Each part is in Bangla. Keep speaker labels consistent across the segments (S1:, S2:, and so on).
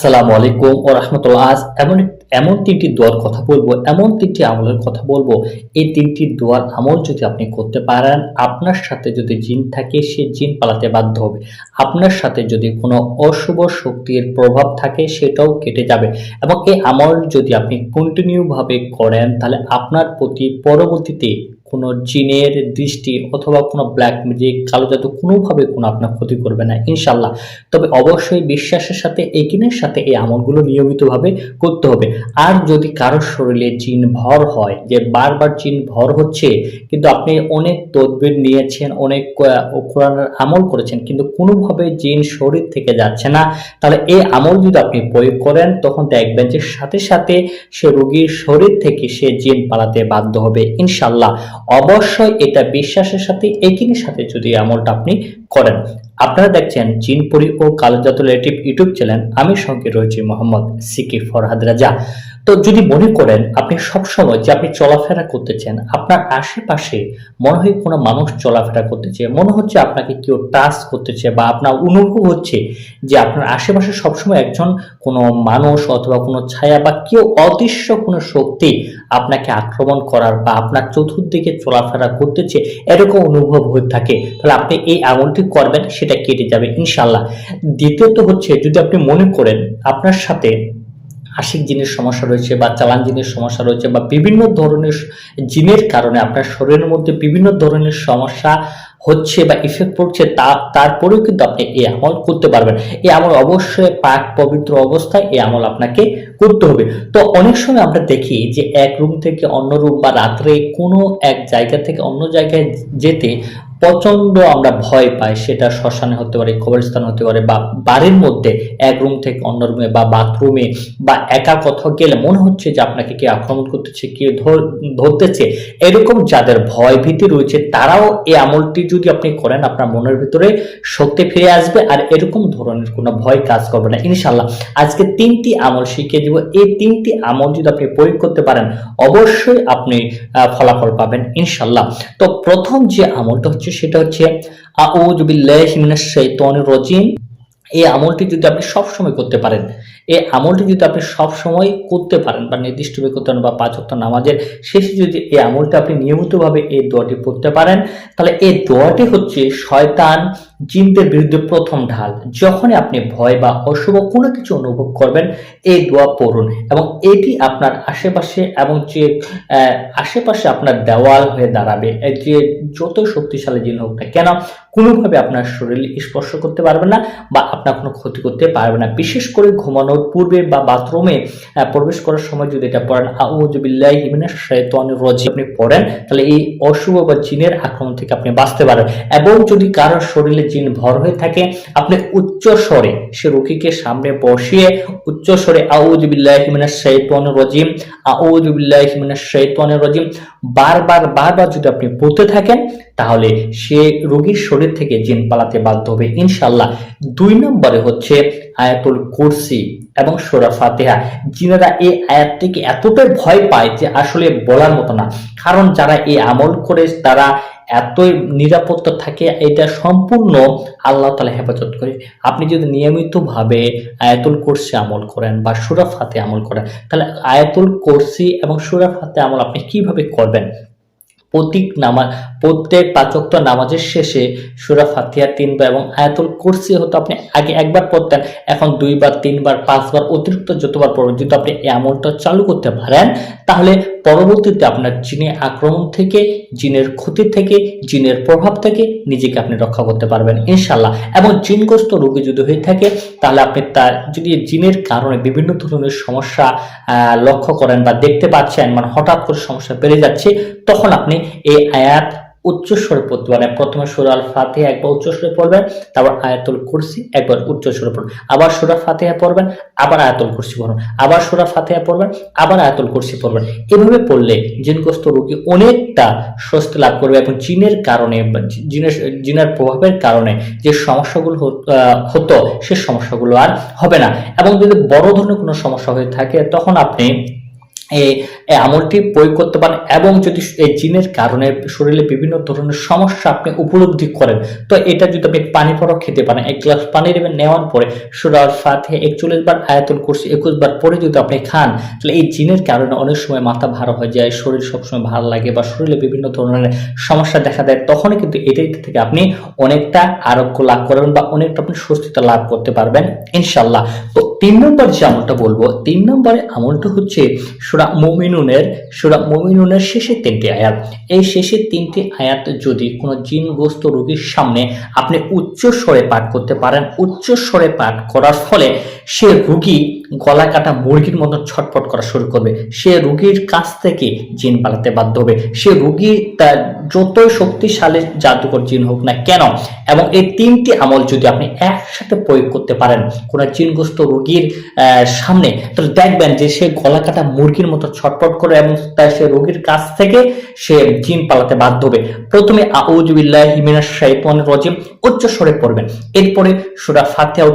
S1: আসসালামু আলাইকুম ও রহমতুল্লাহ। আজ এমন এমন তিনটি দোয়ার কথা বলব, এমন তিনটি আমলের কথা বলব। এই তিনটি দোয়ার আমল যদি আপনি করতে পারেন, আপনার সাথে যদি জিন থাকে, সে জিন পালাতে বাধ্য হবে। আপনার সাথে যদি কোনো অশুভ শক্তির প্রভাব থাকে, সেটাও কেটে যাবে। এবং এই আমল যদি আপনি কন্টিনিউ ভাবে করেন, তাহলে আপনার প্রতি পরবর্তীতে কোনো জিনের দৃষ্টি অথবা কোনো ব্ল্যাক ম্যাজিক কালো জাদু কোনোভাবে কোনো আপনার ক্ষতি করবে না ইনশাল্লাহ তবে অবশ্যই বিশ্বাসের সাথে একিনের সাথে এই আমলগুলো নিয়মিতভাবে করতে হবে। আর যদি কারোর শরীরে জিন ভর হয়, যে বারবার জিন ভর হচ্ছে, কিন্তু আপনি অনেক তদবির নিয়েছেন, অনেক কোরআনের আমল করেছেন, কিন্তু কোনোভাবে জিন শরীর থেকে যাচ্ছে না, তাহলে এই আমল যদি আপনি প্রয়োগ করেন, তখন দেখবেন যে সাথে সাথে সে রোগীর শরীর থেকে সে জিন পালাতে বাধ্য হবে ইনশাল্লাহ অবশ্যই এটা বিশ্বাসের সাথে একিনের সাথে যদি আমলটা আপনি করেন। আপনারা দেখছেন চীনপুরি ও কালোজাত রিলেটিভ ইউটিউব চ্যানেল। আমি সঙ্গে রয়েছি মোহাম্মদ সিকি ফরহাদ রাজা। তো যদি মনে করেন আপনি সবসময় যে আপনি চলাফেরা করতেছেন, আপনার আশেপাশে মনে হয় কোনো মানুষ চলাফেরা করতেছে, মনে হচ্ছে আপনাকে কেউ টাচ করতেছে বা আপনার অনুভব হচ্ছে যে আপনার আশেপাশে সবসময় একজন কোনো মানুষ অথবা কোনো ছায়া বা কেউ অদৃশ্য কোনো শক্তি আপনাকে আক্রমণ করার বা আপনার চতুর্দিকে চলাফেরা করতেছে, এরকম অনুভব হয়ে থাকে, তাহলে আপনি এই আমলটি করবেন, সেটা কেটে যাবে ইনশাল্লাহ দ্বিতীয়ত হচ্ছে যদি আপনি মনে করেন আপনার সাথে আশিক জিনের সমস্যা রয়েছে বা চালান জিনের সমস্যা রয়েছে বা বিভিন্ন ধরনের জিনের কারণে আপনার শরীরের মধ্যে বিভিন্ন ধরনের সমস্যা হচ্ছে বা ইফেক্ট পড়ছে, তা, তারপরেও কিন্তু আপনি এই আমল করতে পারবেন। এই আমল অবশ্যই পাক পবিত্র অবস্থায় এই আমল আপনাকে করতে হবে। তো অনেক সময় আমরা দেখি যে এক রুম থেকে অন্য রুম বা রাত্রে কোনো এক জায়গা থেকে অন্য জায়গায় যেতে প্রচণ্ড আমরা ভয় পাই, সেটা শ্মশানে হতে পারে, কবরস্থান হতে পারে, বা বাড়ির মধ্যে এক রুম থেকে অন্য রুমে বা বাথরুমে বা একা কোথাও গেলে মনে হচ্ছে যে আপনাকে কে আক্রমণ করতেছে কে ধরতেছে। এরকম যাদের ভয় ভীতি রয়েছে, তারাও এই আমলটি যদি আপনি করেন, আপনার মনের ভিতরে শক্তি ফিরে আসবে, আর এরকম ধরনের কোনো ভয় কাজ করবে না। ইনশাল্লাহ আজকে তিনটি আমল শিখিয়ে দিব। এই তিনটি আমল যদি আপনি প্রয়োগ করতে পারেন, অবশ্যই আপনি ফলাফল পাবেন ইনশাল্লাহ তো প্রথম যে আমলটা হচ্ছে সেটা হচ্ছে শাইতানির এই আমলটি যদি আপনি সবসময় করতে পারেন, এই আমলটি যদি আপনি সবসময় করতে পারেন, বা নির্দিষ্ট করতে পারেন বা পাঁচ ওয়াক্ত নামাজের শেষে যদি এই আমলটি আপনি নিয়মিতভাবে এই দোয়াটি পড়তে পারেন, তাহলে এই দোয়াটি হচ্ছে শয়তান জিনদের বিরুদ্ধে প্রথম ঢাল। যখনই আপনি ভয় বা অশুভ কোনো কিছু অনুভব করবেন, এই দোয়া পড়ুন এবং এটি আপনার আশেপাশে এবং যে আশেপাশে আপনার দেওয়াল হয়ে দাঁড়াবে যে যত শক্তিশালী জিন হোক না কেন, কোনোভাবে আপনার শরীর স্পর্শ করতে পারবে না বা আপনার কোনো ক্ষতি করতে পারবে না। বিশেষ করে ঘুমানোর পূর্বে বা বাথরুমে প্রবেশ করার সময় যদি এটা পড়েন আউযুবিল্লাহি মিনাশ শাইতানির রাজিম, আপনি পড়েন, তাহলে এই অশুভ বা জিনের আক্রমণ থেকে আপনি বাঁচতে পারেন। এবং যদি কারোর শরীরে জিন ভর হয়ে থাকে, আপনি উচ্চ স্বরে, সে রোগীকে সামনে বসিয়ে উচ্চ স্বরে শরীর থেকে জিন পালাতে বাধ্য হবে ইনশাল্লাহ দুই নম্বরে হচ্ছে আয়াতুল এবং সোরা ফাতেহা। জিনেরা এই আয়াতটিকে এতটাই ভয় পায় যে আসলে বলার মতো না। কারণ যারা এই আমল করে, তারা এতই নিরাপত্তা থাকে, এটা সম্পূর্ণ আল্লাহ তালা হেফাজত করে। আপনি যদি নিয়মিতভাবে আয়াতুল কোর্সি আমল করেন বা সুরাফ হাতে আমল করেন, তাহলে আয়াতুল কোর্সি এবং সুরাফ হাতে আমল আপনি কীভাবে করবেন? প্রতীক নামাজ প্রত্যেক পাচক্ত নামাজের শেষে সুরা ফাতিহা তিনবার এবং আয়াতুল কুরসি হতো আপনি আগে একবার পড়তেন, এখন দুইবার, তিনবার, পাঁচবার অতিরিক্ত যতবার পড়বেন যদি আপনি এই আমলটা চালু করতে পারেন, তাহলে পরবর্তীতে আপনার জিনে আক্রমণ থেকে, জিনের ক্ষতি থেকে, জিনের প্রভাব থেকে নিজেকে আপনি রক্ষা করতে পারবেন ইনশাল্লাহ এবং জিনগ্রস্ত রোগী যদি হয়ে থাকে, তাহলে আপনি তার যদি জিনের কারণে বিভিন্ন ধরনের সমস্যা লক্ষ্য করেন বা দেখতে পাচ্ছেন মানে হঠাৎ করে সমস্যা বেড়ে যাচ্ছে, তখন আপনি এই আয়াত উচ্চস্বরে পড়তে পারেন প্রথমে সুরা আল ফাতিহা একবার উচ্চস্বরে পড়বেন, তারপর আয়াতুল কুরসি একবার উচ্চস্বরে পড়বেন। আবার সুরা ফাতিহা পড়বেন, আবার আয়াতুল কুরসি পড়বেন। আবার সুরা ফাতিহা পড়বেন, আবার আয়াতুল কুরসি পড়বেন। এভাবে পড়লে জিনগ্রস্ত রোগী অনেকটা স্বস্তি লাভ করবে এবং জিনের কারণে জিনের জিনের প্রভাবের কারণে যে সমস্যাগুলো হতো, সে সমস্যাগুলো আর হবে না। এবং যদি বড় ধরনের কোনো সমস্যা হয়ে থাকে, তখন আপনি আমলটি প্রয়োগ করতে পারেন এবং যদি এই জিনের কারণে শরীরে বিভিন্ন ধরনের সমস্যা আপনি উপলব্ধি করেন, তো এটা যদি আপনি পানি পরও খেতে পারেন, এক গ্লাস পানি নেবেন, নেওয়ার পরে সুরার ফাতে একচল্লিশ বার আয়তন করছি একুশ বার পরে যদি আপনি খান, তাহলে এই জিনের কারণে অনেক সময় মাথা ভার হয়ে যায়, শরীর সবসময় ভালো লাগে বা শরীরে বিভিন্ন ধরনের সমস্যা দেখা দেয়, তখনই কিন্তু এটাই থেকে আপনি অনেকটা আরোগ্য লাভ করবেন বা অনেকটা আপনি সুস্থতা লাভ করতে পারবেন ইনশাল্লাহ তো তিন নম্বর যে আমলটা বলব, তিন নম্বরে আমলটা হচ্ছে সুরা মুমিনুনের সুরা মুমিনুনের শেষের তিনটি আয়াত। এই শেষের তিনটি আয়াত যদি কোনো জিনগ্রস্ত রোগীর সামনে আপনি উচ্চ স্বরে পাঠ করতে পারেন, উচ্চ স্বরে পাঠ করার ফলে সে রুগী গলা কাটা মুরগির মতো ছটফট করা শুরু করবে। সে রুগীর কাছ থেকে জিন পালাতে বাধ্য হবে। সে রুগী তার যতই শক্তিশালী জাদুকর জিন হোক না কেন, এবং এই তিনটি আমল যদি আপনি একসাথে প্রয়োগ করতে পারেন, কোনো জিনগ্রস্ত রোগীর সামনে। তাহলে দেখবেন যে সে গলা কাটা মুরগির মতো ছটফট করে এবং তাই সে রোগীর কাছ থেকে সে জিন পালাতে বাধ্য হবে। প্রথমে আউজুবিল্লাহ হিমিনাস শাইতানির রজিম উচ্চ স্বরে পড়বেন। এরপরে সুরা ফাতিহা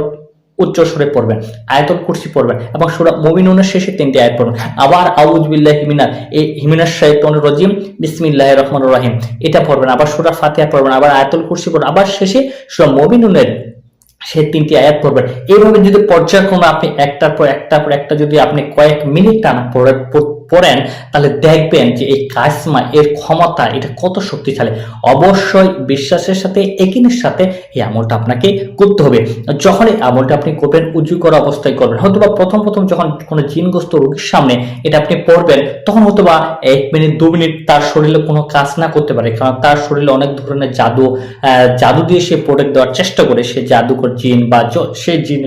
S1: উচ্চ স্বরে পড়বেন, আয়াতুল কুরসি পড়বেন এবং সুরা মুমিনুনের শেষে তিনটি আয়াত পড়বেন আবার আউজুবিল্লাহ হিমিনা এই হিমিনাস শাইতানির রজিম বিসমিল্লাহির রহমান রহিম এটা পড়বেন, আবার সুরা ফাতিহা পড়বেন, আবার আয়াতুল কুরসি পড়বেন, আবার শেষে সুরা মুমিনুনের সে তিনটি আয়াত পড়বেন। এইভাবে যদি পর্যায়ক্রমে আপনি একটার পর একটার পর একটা যদি আপনি কয়েক মিনিট টানা পড়ে- পড়েন, তাহলে দেখবেন যে এই কাজমা, এর ক্ষমতা, এটা কত শক্তিশালী। অবশ্যই বিশ্বাসের সাথে, একিনের সাথে এই আমলটা আপনাকে করতে হবে। যখন এই আমলটা আপনি করবেন উঁচু করা অবস্থায় করবেন হয়তো বা প্রথম প্রথম যখন কোনো জিনগ্রস্ত রোগীর সামনে এটা আপনি পড়বেন, তখন হয়তো বা এক মিনিট, দু মিনিট তার শরীরে কোনো কাজ না করতে পারে, কারণ তার শরীরে অনেক ধরনের জাদু জাদু দিয়ে সে প্রোডাক্ট দেওয়ার চেষ্টা করে। সে জাদুকর জিন বা সে জিন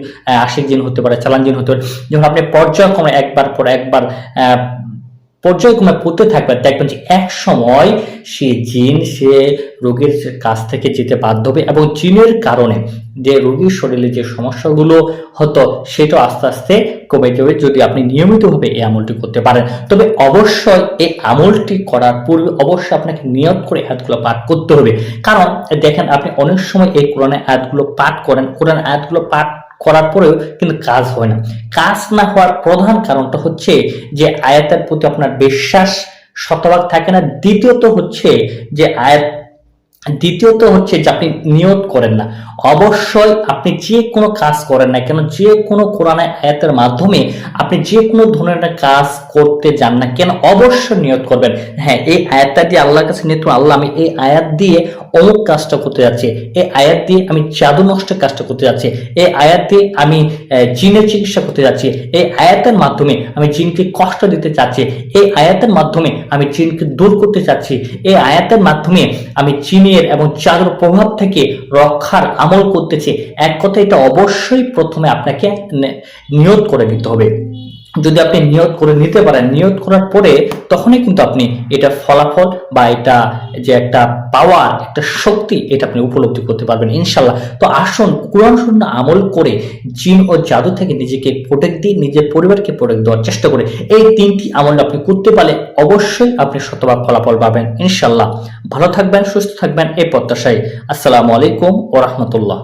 S1: আশিক জিন হতে পারে, চালান জিন হতে পারে। যখন আপনি পর্যায়ক্রমে একবার পর একবার পর্যায়ক্রমে পড়তে থাকবে, দেখবেন যে এক সময় সে জিন, সে রোগীর কাছ থেকে যেতে বাধ্য হবে এবং জিনের কারণে যে রোগীর শরীরে যে সমস্যাগুলো হতো, সেটা আস্তে আস্তে কমে যাবে যদি আপনি নিয়মিতভাবে এই আমলটি করতে পারেন। তবে অবশ্যই এই আমলটি করার পূর্বে অবশ্যই আপনাকে নিয়ত করে আয়াতগুলো পাঠ করতে হবে। কারণ, দেখেন আপনি অনেক সময় এই কোরআনের আয়াতগুলো পাঠ করেন কোরআন আয়াতগুলো পাঠ করার পরেও কিন্তু কাজ হয় না। কাজ না হওয়ার প্রধান কারণটা হচ্ছে যে আয়াতের প্রতি আপনার বিশ্বাস শতভাগ থাকে না। দ্বিতীয়ত হচ্ছে যে আয়াত, দ্বিতীয়ত হচ্ছে যে আপনি নিয়ত করেন না। অবশ্যই আপনি যে কোনো কাজ করেন না কেন, যে কোনো কোরআন, আয়াতের মাধ্যমে আপনি যে কোনো ধরনের কাজ করতে যান না কেন, অবশ্যই নিয়ত করবেন। হ্যাঁ এই আয়াতটা দিয়ে আল্লাহর কাছে নিয়ত আল্লাহ, আমি এই আয়াত দিয়ে অমুক কাজটা করতে যাচ্ছি। এই আয়াত দিয়ে আমি জাদু নষ্টের কাজটা করতে যাচ্ছি। এই আয়াত দিয়ে আমি জিনের চিকিৎসা করতে যাচ্ছি। এই আয়াতের মাধ্যমে আমি জিনকে কষ্ট দিতে চাচ্ছি। এই আয়াতের মাধ্যমে আমি জিনকে দূর করতে চাচ্ছি। এই আয়াতের মাধ্যমে আমি জিনের এবং জাদুর প্রভাব থেকে রক্ষার আমল করতেছে এক কথা এটা অবশ্যই প্রথমে আপনাকে নিয়োগ করে নিতে হবে। যদি আপনি নিয়ত করে নিতে পারেন, নিয়ত করার পরে তখনই কিন্তু আপনি এটা ফলাফল বা এটা যে একটা পাওয়ার একটা শক্তি, এটা আপনি উপলব্ধি করতে পারবেন ইনশাল্লাহ তো আসুন, কোরআন শূন্য আমল করে জিন ও জাদু থেকে নিজেকে প্রোটেক্ট দিয়ে নিজের পরিবারকে প্রোটেক্ট দেওয়ার চেষ্টা করে। এই তিনটি আমল আপনি করতে পারলে অবশ্যই আপনি শতভাগ ফলাফল পাবেন ইনশাল্লাহ ভালো থাকবেন, সুস্থ থাকবেন, এই প্রত্যাশায়। আসসালামু আলাইকুম ও রহমতুল্লাহ।